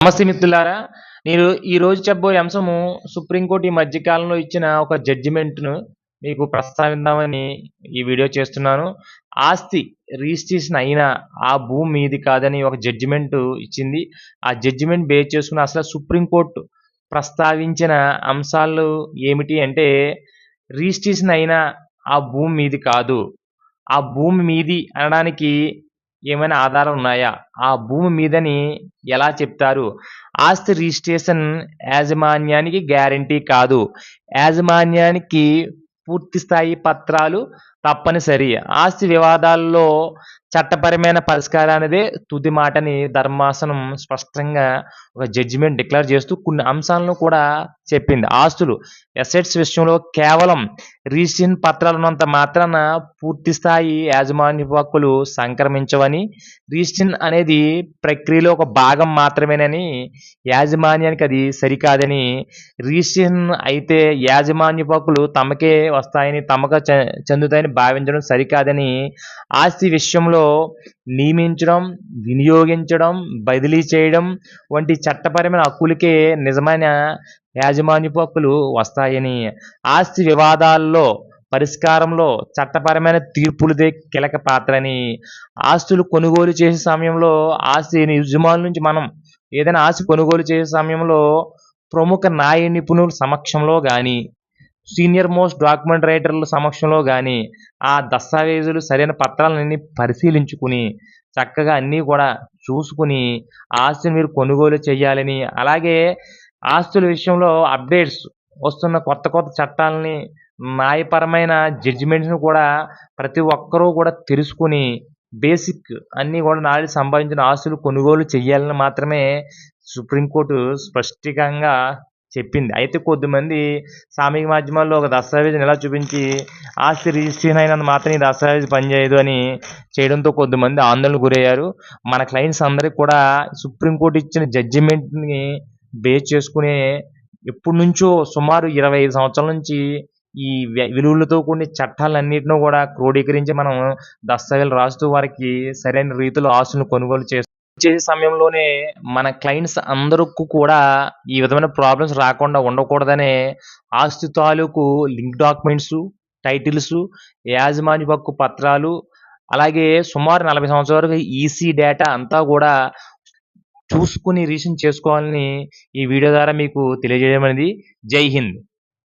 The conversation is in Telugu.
నమస్తే మిత్రులారా నేను ఈ రోజు చెప్పబోయే అంశము సుప్రీంకోర్టు ఈ మధ్యకాలంలో ఇచ్చిన ఒక జడ్జిమెంట్ను మీకు ప్రస్తావిద్దామని ఈ వీడియో చేస్తున్నాను. ఆస్తి రిజిస్ట్రేషన్ అయినా ఆ భూమి మీది కాదని ఒక జడ్జిమెంట్ ఇచ్చింది. ఆ జడ్జిమెంట్ బేస్ చేసుకుని అసలు సుప్రీంకోర్టు ప్రస్తావించిన అంశాలు ఏమిటి అంటే రిజిస్ట్రేషన్ అయినా ఆ భూమి మీది కాదు. ఆ భూమి మీది అనడానికి ఏమైనా ఆధారాలు ఉన్నాయా? ఆ భూమి మీదని ఎలా చెప్తారు? ఆస్తి రిజిస్ట్రేషన్ యాజమాన్యానికి గ్యారంటీ కాదు. యాజమాన్యానికి పూర్తి స్థాయి పత్రాలు తప్పనిసరి. ఆస్తి వివాదాల్లో చట్టపరమైన పరిష్కారానిదే తుది మాటని ధర్మాసనం స్పష్టంగా ఒక జడ్జిమెంట్ డిక్లేర్ చేస్తూ కొన్ని అంశాలను కూడా చెప్పింది. ఆస్తులు ఎసెట్స్ విషయంలో కేవలం రిజిస్ట్రేషన్ పత్రాలున్నంత మాత్రాన పూర్తి స్థాయి యాజమాన్య హక్కులు సంక్రమించవని రిజిస్ట్రేషన్ అనేది ప్రక్రియలో ఒక భాగం మాత్రమేనని యాజమాన్యానికి అది సరికాదని రిజిస్ట్రేషన్ అయితే యాజమాన్య హక్కులు తమకే వస్తాయని తమకు చెందుతాయని భావించడం సరికాదని ఆస్తి విషయంలో నియమించడం వినియోగించడం బదిలీ చేయడం వంటి చట్టపరమైన హక్కులకే నిజమైన యాజమాన్యపు హక్కులు వస్తాయని ఆస్తి వివాదాల్లో పరిష్కారంలో చట్టపరమైన తీర్పులదే కీలక పాత్రని ఆస్తులు కొనుగోలు చేసే సమయంలో ఆస్తి యజమానుల నుంచి మనం ఏదైనా ఆస్తి కొనుగోలు చేసే సమయంలో ప్రముఖ న్యాయ నిపుణుల సమక్షంలో కానీ సీనియర్ మోస్ట్ డాక్యుమెంట్ రైటర్ల సమక్షంలో కానీ ఆ దస్తావేజులు సరైన పత్రాలన్నీ పరిశీలించుకుని చక్కగా అన్నీ కూడా చూసుకుని ఆస్తిని మీరు కొనుగోలు చేయాలని అలాగే ఆస్తుల విషయంలో అప్డేట్స్ వస్తున్న కొత్త కొత్త చట్టాలని న్యాయపరమైన జడ్జిమెంట్స్ని కూడా ప్రతి ఒక్కరూ కూడా తెలుసుకుని బేసిక్ అన్నీ కూడా నాలెడ్జ్ సంపాదించిన ఆస్తులు కొనుగోలు చేయాలని మాత్రమే సుప్రీంకోర్టు స్పష్టంగా చెప్పింది. అయితే కొద్దిమంది సామాజిక మాధ్యమాల్లో ఒక దస్తావేజుని ఎలా చూపించి ఆస్తి రిజిస్ట్రేషన్ అయినంత మాత్రం ఈ దస్తావేజ్ పనిచేయదు అని చేయడంతో కొద్దిమంది ఆందోళనకు గురయ్యారు. మన క్లయింట్స్ అందరికి కూడా సుప్రీంకోర్టు ఇచ్చిన జడ్జిమెంట్ని బేస్ చేసుకునే ఎప్పటి నుంచో సుమారు ఇరవై ఐదు సంవత్సరాల నుంచి ఈ విలువలతో కూడిన చట్టాలన్నింటినూ కూడా క్రోడీకరించి మనం దస్తావేజులు రాస్తూ వారికి సరైన రీతిలో ఆస్తులను కొనుగోలు చేస్తూ చేసే సమయంలోనే మన క్లయింట్స్ అందరికి కూడా ఈ విధమైన ప్రాబ్లమ్స్ రాకుండా ఉండకూడదనే ఆస్తి తాలూకు లింక్ డాక్యుమెంట్స్ టైటిల్స్ యాజమాన్య హక్కు పత్రాలు అలాగే సుమారు నలభై సంవత్సరాల వరకు ఈసీ డేటా అంతా కూడా చూసుకుని రీసెంట్ చేసుకోవాలని ఈ వీడియో ద్వారా మీకు తెలియజేయడం అనేది జై హింద్.